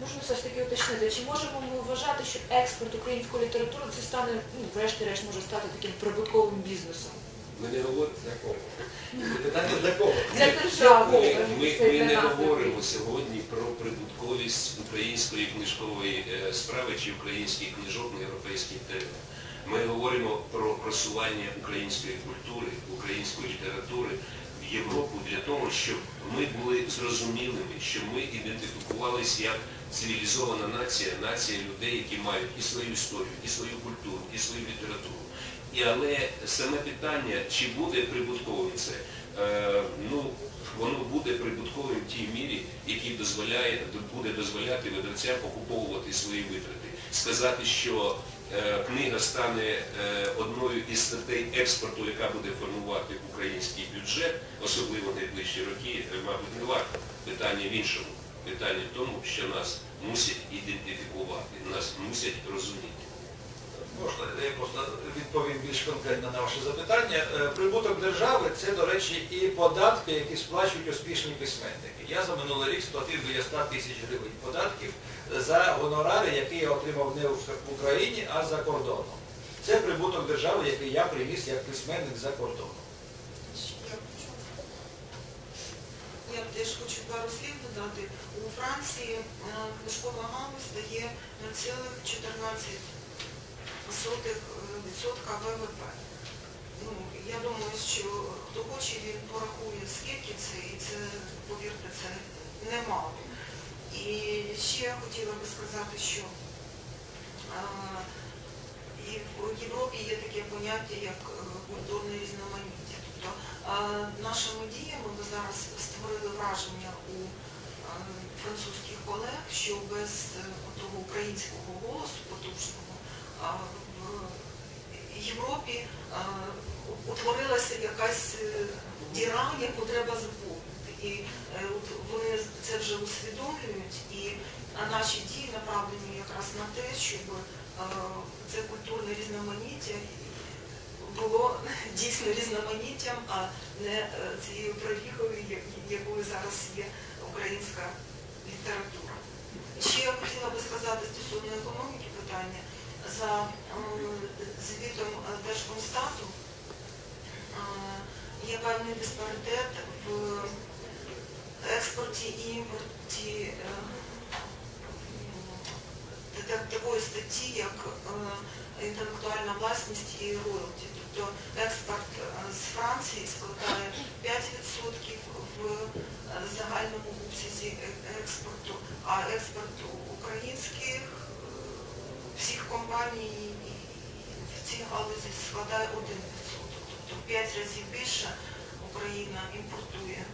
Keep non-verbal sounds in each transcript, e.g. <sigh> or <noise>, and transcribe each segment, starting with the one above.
Можна все ж таки уточнити, чи можемо ми вважати, що експорт української літератури це стане, ну, врешті-решт може стати таким прибутковим бізнесом? Ми не говоримо для кого. Питання для кого? Для держави. Ми, ми, ми не говоримо сьогодні про прибутковість української книжкової е, справи чи українських книжок на європейських теренах. Ми говоримо про просування української культури, української літератури Європу для того, щоб ми були зрозумілими, щоб ми ідентифікувалися як цивілізована нація, нація людей, які мають і свою історію, і свою культуру, і свою літературу. І але саме питання, чи буде прибутковим це, е, ну, воно буде прибутковим в тій мірі, який дозволяє, буде дозволяти видавцям окуповувати свої витрати. Сказати, що книга стане е, одною із статей експорту, яка буде формувати український бюджет, особливо найближчі роки, е, мабуть, не варто. Питання в іншому. Питання в тому, що нас мусять ідентифікувати, нас мусять розуміти. Можна, я просто відповім більш конкретно на ваше запитання. Е, Прибуток держави це, до речі, і податки, які сплачують успішні письменники. Я за минулий рік сплатив біля 100 тисяч гривень податків за гонорари, які я отримав не в Україні, а за кордоном. Це прибуток держави, який я приніс як письменник за кордоном. Я. Теж хочу пару слів додати. У Франції е, книжкова галузь дає 0,14 сотих відсотка ВВП. Ну, я думаю, що хто хоче, він порахує, скільки це, і це, повірте, це немало. І ще я хотіла би сказати, що е, і в Європі є таке поняття, як е, культурне різноманіття. Тобто е, нашими діями ми зараз створили враження у е, французьких колег, що без е, того українського голосу потужного а, в Європі утворилася якась е, діра, яку треба заповнити. І е, вони це вже усвідомлюють, і наші дії направлені якраз на те, щоб е, це культурне різноманіття було <laughs> дійсно різноманіттям, а не цією проріхою, якою зараз є українська література. Ще я хотіла би сказати стосовно економіки питання. За звітом Держкомстату є певний диспаритет в експорті і імпорті е, такої статті, як е, інтелектуальна власність і роялті. Тобто експорт е, з Франції складає 5% в загальному обсязі експорту, а експорт українських е, всіх компаній в цій галузі складає 1%. Тобто в 5 разів більше Україна імпортує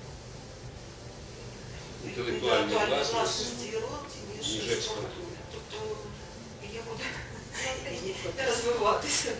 Інтелектуальної власності, і роялті, ніж експортує. Тобто є буде <laughs> розвиватися.